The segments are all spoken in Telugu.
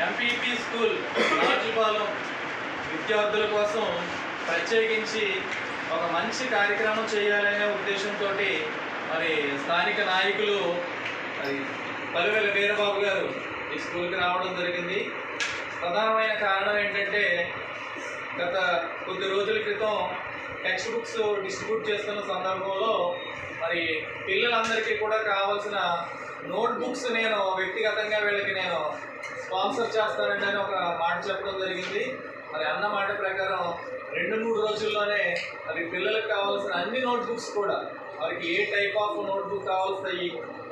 ఎంపీపీ స్కూల్ రాజుపాలెం విద్యార్థుల కోసం ప్రత్యేకించి ఒక మంచి కార్యక్రమం చేయాలనే ఉద్దేశంతో మరి స్థానిక నాయకులు మరి పలువేల వీరబాబు గారు ఈ స్కూల్కి రావడం జరిగింది. ప్రధానమైన కారణం ఏంటంటే గత కొద్ది రోజుల క్రితం టెక్స్ట్ బుక్స్ డిస్ట్రిబ్యూట్ చేస్తున్న సందర్భంలో మరి పిల్లలందరికీ కూడా కావాల్సిన నోట్బుక్స్ నేను వ్యక్తిగతంగా వీళ్ళకి నేను స్పాన్సర్ చేస్తానంటే ఒక మాట చెప్పడం జరిగింది. మరి అన్న మాట ప్రకారం రెండు మూడు రోజుల్లోనే మరి పిల్లలకు కావాల్సిన అన్ని నోట్బుక్స్ కూడా. వారికి ఏ type of note book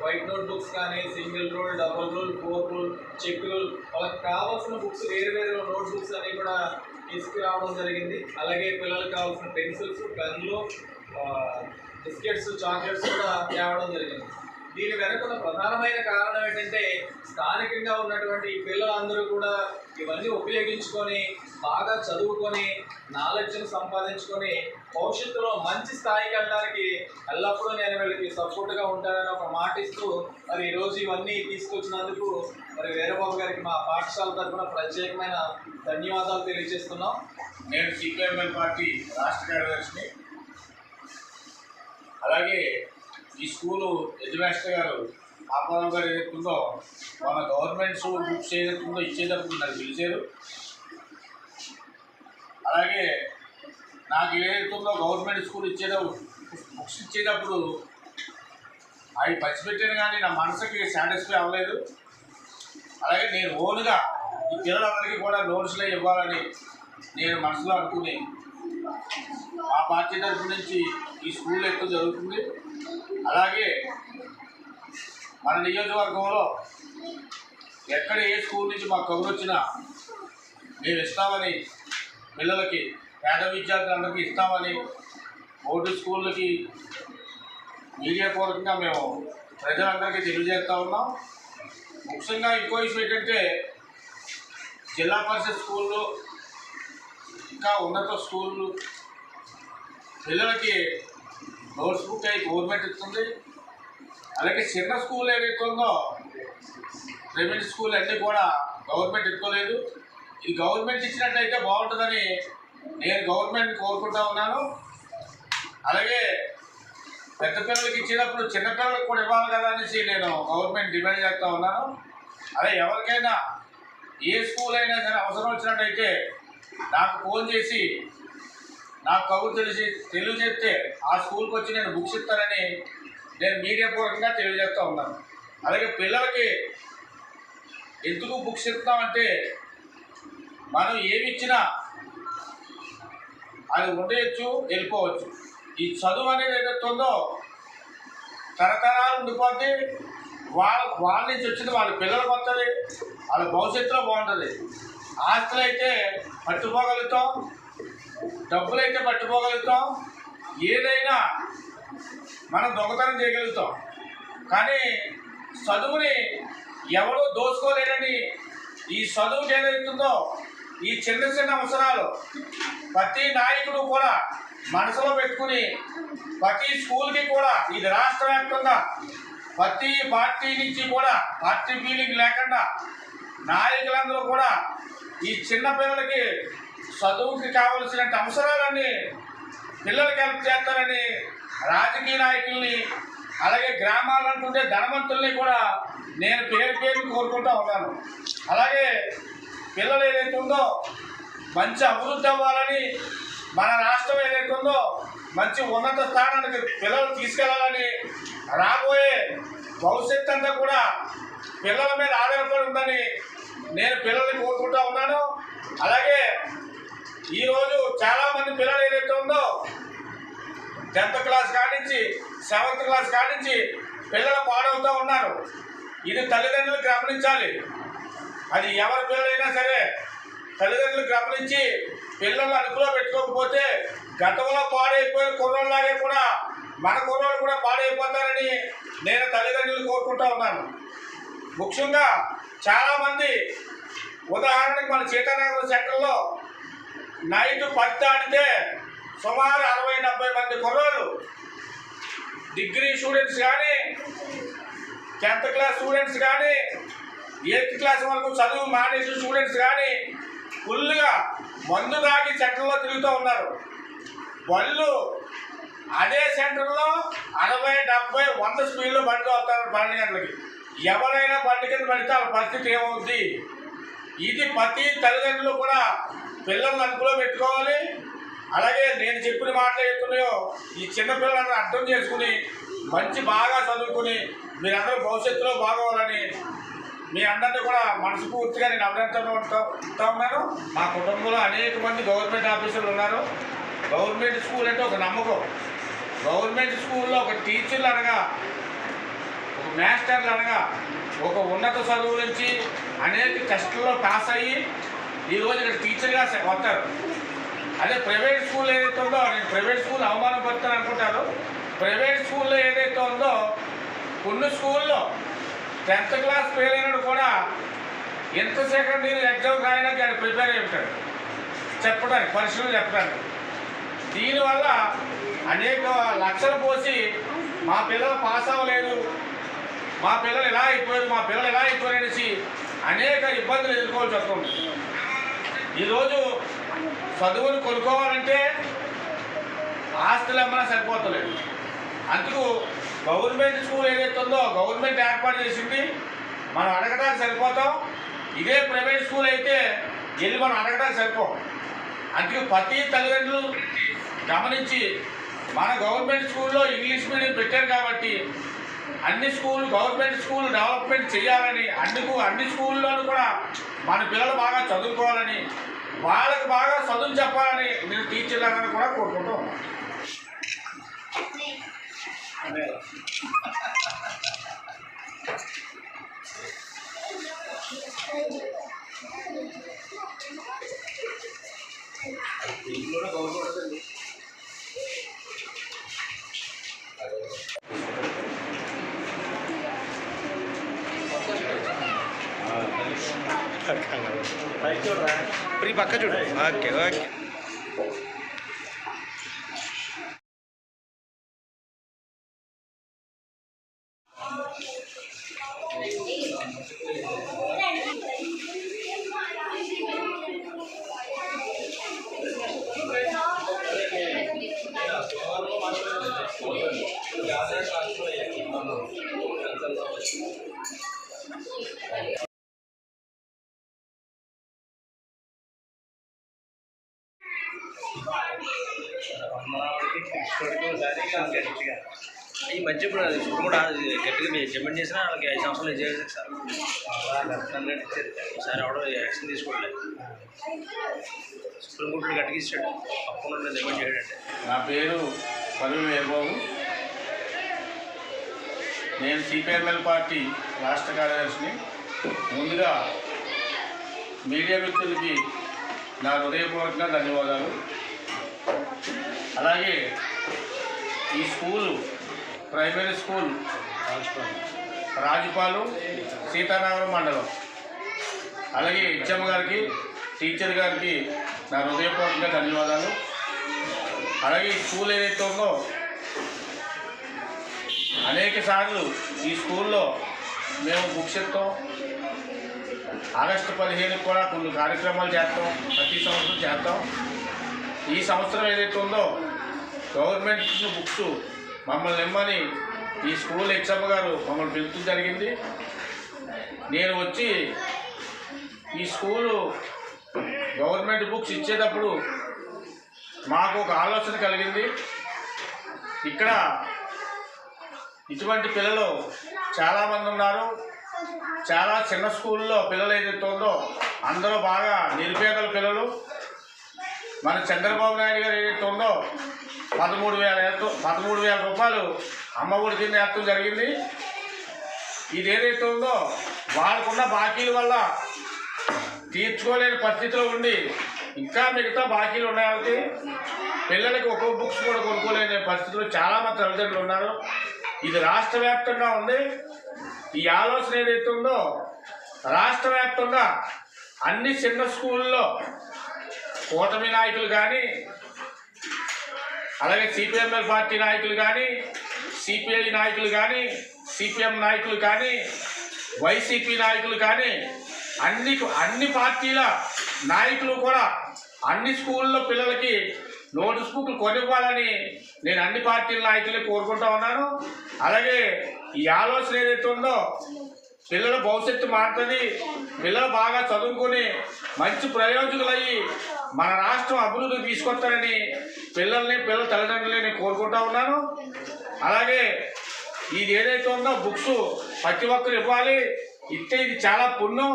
white note books కానీ single rule double rule four rule check rule వాళ్ళకి కావాల్సిన బుక్స్ వేరు వేరు నోట్బుక్స్ అన్ని కూడా తీసుకురావడం జరిగింది. అలాగే పిల్లలకు కావాల్సిన పెన్సిల్స్ పెన్లు బిస్కెట్స్ చాక్లెట్స్ కూడా తేవడం జరిగింది. దీని వెనక ప్రధానమైన కారణం ఏంటంటే స్థానికంగా ఉన్నటువంటి ఈ పిల్లలందరూ కూడా ఇవన్నీ ఉపయోగించుకొని బాగా చదువుకొని నాలెడ్జ్ని సంపాదించుకొని భవిష్యత్తులో మంచి స్థాయికి వెళ్ళడానికి ఎల్లప్పుడూ నేను వీళ్ళకి సపోర్ట్గా ఉంటానని ఒక మాట ఇస్తూ మరి ఈరోజు ఇవన్నీ తీసుకొచ్చినందుకు మరి వీరబాబు గారికి మా పాఠశాల తరఫున ప్రత్యేకమైన ధన్యవాదాలు తెలియజేస్తున్నాం. నేను సిపిఎంఎల్ పార్టీ రాష్ట్ర కార్యదర్శిని. అలాగే ఈ స్కూలు ఎడ్యుమాస్టర్ గారు పాపారావు గారు ఏదైతుందో మన గవర్నమెంట్ స్కూల్ బుక్స్ ఏదైతుందో ఇచ్చేటప్పుడు నన్ను పిలిచారు. అలాగే నాకు ఏదైతుందో గవర్నమెంట్ స్కూల్ ఇచ్చేటప్పుడు బుక్స్ ఇచ్చేటప్పుడు అవి పచ్చిపెట్టాను కానీ నా మనసుకి సాటిస్ఫై అవ్వలేదు. అలాగే నేను ఓన్గా ఈ పిల్లలందరికీ కూడా లోన్స్లో ఇవ్వాలని నేను మనసులో అనుకుని మా పార్టీ తరఫు నుంచి ఈ స్కూల్ ఎక్కువ జరుగుతుంది. అలాగే మన నియోజకవర్గంలో ఎక్కడ ఏ స్కూల్ నుంచి మాకు కబురు వచ్చినా మేము ఇస్తామని పిల్లలకి పేద విద్యార్థులందరికీ ఇస్తామని బోర్డు స్కూళ్ళకి మీడియా పూర్వకంగా మేము ప్రజలందరికీ తెలియజేస్తూ ఉన్నాం. ముఖ్యంగా ఇంకో విషయం ఏంటంటే జిల్లా పరిషత్ స్కూల్లో ఇంకా ఉన్నత స్కూళ్ళు పిల్లలకి నోట్స్ బుక్ అయి గవర్నమెంట్ ఇస్తుంది. అలాగే చిన్న స్కూల్ ఏదైతే ఉందో ప్రైవేట్ స్కూల్ అన్నీ కూడా గవర్నమెంట్ ఇచ్చుకోలేదు ఇది గవర్నమెంట్ ఇచ్చినట్టయితే బాగుంటుందని నేను గవర్నమెంట్ కోరుకుంటా ఉన్నాను. అలాగే పెద్ద పిల్లలకి ఇచ్చినప్పుడు చిన్నపిల్లలకు కూడా ఇవ్వాలి కదా అనేసి నేను గవర్నమెంట్ డిమాండ్ చేస్తూ ఉన్నాను. అదే ఎవరికైనా ఏ స్కూల్ అయినా సరే అవసరం వచ్చినట్టయితే నాకు ఫోన్ చేసి నాకు కబుర్ తెలిసి తెలియజేస్తే ఆ స్కూల్కి వచ్చి నేను బుక్స్ ఇస్తానని నేను మీడియా పూర్వకంగా తెలియజేస్తూ ఉన్నాను. అలాగే పిల్లలకి ఎందుకు బుక్స్ ఇస్తామంటే మనం ఏమి ఇచ్చినా అది ఉండవచ్చు వెళ్ళిపోవచ్చు. ఈ చదువు అనేది ఏదైతే ఉందో తరతరాలు ఉండిపోతే వాళ్ళ వాళ్ళ నుంచి వచ్చింది వాళ్ళ పిల్లలకు వస్తుంది వాళ్ళ భవిష్యత్తులో బాగుంటుంది. ఆస్తులు అయితే పట్టుకోగలుగుతాం డబ్బులైతే పట్టుకోగలుగుతాం ఏదైనా మనం దొంగతనం చేయగలుగుతాం. కానీ చదువుని ఎవడో దోచుకోలేడని ఈ చదువుకి ఏదైతుందో ఈ చిన్న చిన్న అవసరాలు ప్రతి నాయకుడు కూడా మనసులో పెట్టుకుని ప్రతి స్కూల్కి కూడా ఇది రాష్ట్ర వ్యాప్తంగా ప్రతి పార్టీ నుంచి కూడా పార్టీ ఫీలింగ్ లేకుండా నాయకులందరూ కూడా ఈ చిన్న పిల్లలకి చదువుకి కావలసిన అవసరాలన్నీ పిల్లలకి హెల్ప్ చేస్తారని రాజకీయ నాయకుల్ని అలాగే గ్రామాలు అనుకుంటే ధనవంతుల్ని కూడా నేను పేరు పేరు కోరుకుంటూ ఉన్నాను. అలాగే పిల్లలు ఏదైతే ఉందో మంచి అభివృద్ధి అవ్వాలని మన రాష్ట్రం ఏదైతే ఉందో మంచి ఉన్నత స్థానానికి పిల్లలు తీసుకెళ్ళాలని రాబోయే భవిష్యత్ అంతా కూడా పిల్లల మీద ఆధారపడి ఉందని నేను పిల్లల్ని కోరుకుంటా ఉన్నాను. అలాగే ఈరోజు చాలామంది పిల్లలు ఏదైతే ఉందో టెన్త్ క్లాస్ కానించి సెవెంత్ క్లాస్ కానించి పిల్లలు పాడవుతూ ఉన్నారు. ఇది తల్లిదండ్రులు గమనించాలి. అది ఎవరి పిల్లలైనా సరే తల్లిదండ్రులు గమనించి పిల్లలు అదుపులో పెట్టుకోకపోతే గతంలో పాడైపోయిన కుర్రోళ్ళలాగే కూడా మన కుర్రోళ్ళు కూడా పాడైపోతారని నేను తల్లిదండ్రులు కోరుకుంటా ఉన్నాను. ముఖ్యంగా చాలామంది ఉదాహరణకి మన సీతానగరం సెంటర్లో నైట్ పత్తి ఆడితే సుమారు అరవై డెబ్బై మంది కుర్రోళ్ళు. డిగ్రీ స్టూడెంట్స్ కానీ టెన్త్ క్లాస్ స్టూడెంట్స్ కానీ ఎయిత్ క్లాస్ వరకు చదువు మానేసిన స్టూడెంట్స్ కానీ ఫుల్గా మందు తాగి సెంటర్లో తిరుగుతూ ఉన్నారు. వాళ్ళు అదే సెంటర్లో అరవై డెబ్బై వంద స్పీడ్లో బండి అవుతారు పన్నెండు గంటలకి. ఎవరైనా బండి కింద పడితే వాళ్ళ పరిస్థితి ఏమవుద్ది? ఇది ప్రతి తల్లిదండ్రులు కూడా పిల్లల్ని అదుపులో పెట్టుకోవాలి. అలాగే నేను చెప్పిన మాటలు చెప్తున్నాయో ఈ చిన్నపిల్లలను అర్థం చేసుకుని మంచి బాగా చదువుకుని మీరందరూ భవిష్యత్తులో బాగోవాలని మీ అందరినీ కూడా మనస్ఫూర్తిగా నేను ఉంటా ఉన్నాను. మా కుటుంబంలో అనేక మంది గవర్నమెంట్ ఆఫీసర్లు ఉన్నారు. గవర్నమెంట్ స్కూల్ అంటే ఒక నమ్మకం. గవర్నమెంట్ స్కూల్లో ఒక టీచర్లు అనగా మాస్టర్లు అనగా ఒక ఉన్నత చదువు నుంచి అనేక టెస్టుల్లో పాస్ అయ్యి ఈరోజు ఇక్కడ టీచర్గా వస్తారు. అదే ప్రైవేట్ స్కూల్ ఏదైతే ఉందో నేను ప్రైవేట్ స్కూల్ అవమానపడతాను అనుకుంటారు ప్రైవేట్ స్కూల్లో ఏదైతే ఉందో కొన్ని స్కూల్లో టెన్త్ క్లాస్ ఫెయిల్ అయినాడు కూడా ఎంత సెకండ్ ఇయర్ ఎగ్జామ్ రాయడానికి ఆయన ప్రిపేర్ అయి ఉంటాడు. చెప్పడానికి పరిశ్రమలు చెప్పడానికి. దీనివల్ల అనేక లక్షలు పోసి మా పిల్లలు పాస్ అవ్వలేదు. మా పిల్లలు ఎలా అయిపోయారు మా పిల్లలు ఎలా అయిపోయారు అనేసి అనేక ఇబ్బందులు ఎదుర్కోవాల్సి వస్తుంది. ఈరోజు చదువులు కొనుక్కోవాలంటే ఆస్తులు అమ్మనా సరిపోతలేదు. అందుకు గవర్నమెంట్ స్కూల్ ఏదైతే ఉందో గవర్నమెంట్ ఏర్పాటు చేసింది మనం అడగడానికి సరిపోతాం. ఇదే ప్రైవేట్ స్కూల్ అయితే వెళ్ళి మనం అడగడానికి సరిపోం. అందుకు ప్రతి తల్లిదండ్రులు గమనించి మన గవర్నమెంట్ స్కూల్లో ఇంగ్లీష్ మీడియం పెట్టారు కాబట్టి అన్ని స్కూల్ గవర్నమెంట్ స్కూల్ డెవలప్మెంట్ చేయాలని అందుకు అన్ని స్కూల్లోనూ కూడా మన పిల్లలు బాగా చదువుకోవాలని వాళ్ళకి బాగా చదువు చెప్పాలని నేను టీచర్లని కూడా కోరుకుంటూ ఉన్నాను ఇప్పుడు ఈ పక్క చూడు ఓకే ఓకే ఈ మధ్య ఇప్పుడు అది ఇప్పుడు కూడా అది గట్టిగా డిమాండ్ చేసినా వాళ్ళకి ఐదు సంవత్సరాలు చేయాలి సార్. ఒకసారి ఎవడో యాక్షన్ తీసుకోవట్లేదు సుప్రీంకోర్టు గట్టిగా ఇచ్చాడు. తప్పకుండా డిమాండ్ చేయడంటే. నా పేరు పరువు వీరబాబు. నేను సిపిఎంఎల్ పార్టీ రాష్ట్ర కార్యదర్శిని. ముందుగా మీడియా వ్యక్తులకి నా హృదయపూర్వకంగా ధన్యవాదాలు. అలాగే ఈ school primary school Rajupalu Sitaramam మండలం. అలాగే ఇచ్చమ్మ గారికి టీచర్ గారికి నా హృదయపూర్వకంగా ధన్యవాదాలు. అలాగే ఈ స్కూల్ ఏదైతే ఉందో అనేక సార్లు ఈ స్కూల్లో మేము బుక్స్ ఇస్తాం ఆగస్టు పదిహేను కూడా కొన్ని కార్యక్రమాలు చేస్తాం ప్రతి సంవత్సరం చేస్తాం. ఈ సంవత్సరం ఏదైతే ఉందో గవర్నమెంట్ ఇచ్చిన బుక్స్ మమ్మల్ని ఇమ్మని ఈ స్కూల్ ఎగ్జామ్ గారు మమ్మల్ని పిలుపు జరిగింది. నేను వచ్చి ఈ స్కూలు గవర్నమెంట్ బుక్స్ ఇచ్చేటప్పుడు మాకు ఒక ఆలోచన కలిగింది. ఇక్కడ ఇటువంటి పిల్లలు చాలామంది ఉన్నారు. చాలా చిన్న స్కూల్లో పిల్లలు ఏదైతే ఉందో అందరూ బాగా నిరుపేదల పిల్లలు. మన చంద్రబాబు నాయుడు గారు ఏదైతే ఉందో పదమూడు వేల ఎత్తు- పదమూడు వేల రూపాయలు అమ్మఒడి కింద ఎత్తడం జరిగింది. ఇది ఏదైతే ఉందో వాళ్ళకున్న బాకీల వల్ల తీర్చుకోలేని పరిస్థితిలో ఉండి ఇంకా మిగతా బాకీలు ఉన్నాయి పిల్లలకి ఒక్కొక్క బుక్స్ కూడా కొనుక్కోలేని పరిస్థితిలో చాలా మంది తల్లిదండ్రులు ఉన్నారు. ఇది రాష్ట్ర వ్యాప్తంగా ఉంది. ఈ ఆలోచన ఏదైతే ఉందో రాష్ట్ర వ్యాప్తంగా అన్ని చిన్న స్కూళ్ళలో కూటమి నాయకులు కానీ అలాగే సిపిఎంఎల్ పార్టీ నాయకులు కానీ సిపిఐ నాయకులు కానీ సిపిఎం నాయకులు కానీ వైసీపీ నాయకులు కానీ అన్ని అన్ని పార్టీల నాయకులు కూడా అన్ని స్కూళ్ళలో పిల్లలకి నోటీస్ బుక్లు కొనివ్వాలని నేను అన్ని పార్టీల నాయకులే కోరుకుంటా ఉన్నాను. అలాగే ఈ ఆలోచన ఏదైతే ఉందో పిల్లల భవిష్యత్తు మారుతుంది పిల్లలు బాగా చదువుకుని మంచి ప్రయోజకులయ్యి మన రాష్ట్రం అభివృద్ధి తీసుకొస్తారని పిల్లల్ని పిల్లల తల్లిదండ్రులని నేను కోరుకుంటా ఉన్నాను. అలాగే ఇది ఏదైతే ఉందో బుక్స్ ప్రతి ఒక్కరు ఇవ్వాలి. ఇస్తే ఇది చాలా పుణ్యం.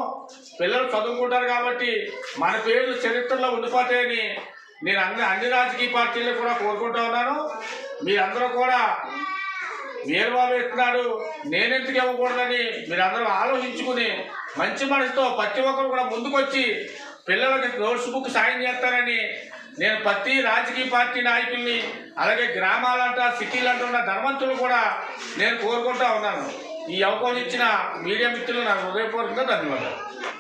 పిల్లలు చదువుకుంటారు కాబట్టి మన పేర్లు చరిత్రలో ఉండిపోతాయని నేను అన్ని అన్ని రాజకీయ పార్టీలు కూడా కోరుకుంటా ఉన్నాను. మీరందరూ కూడా వీరబాబు ఇస్తున్నాడు నేనెందుకు ఇవ్వకూడదని మీరందరూ ఆలోచించుకుని మంచి మనసుతో ప్రతి ఒక్కరు కూడా ముందుకొచ్చి పిల్లలకి నోట్స్ బుక్ సాయం చేస్తారని నేను ప్రతి రాజకీయ పార్టీ నాయకుల్ని అలాగే గ్రామాలంట సిటీలంట ఉన్న ధర్మంతులు కూడా నేను కోరుకుంటా ఉన్నాను. ఈ అవకాశం ఇచ్చిన మీడియా మిత్రులు నాకు హృదయపూర్వకంగా ధన్యవాదాలు.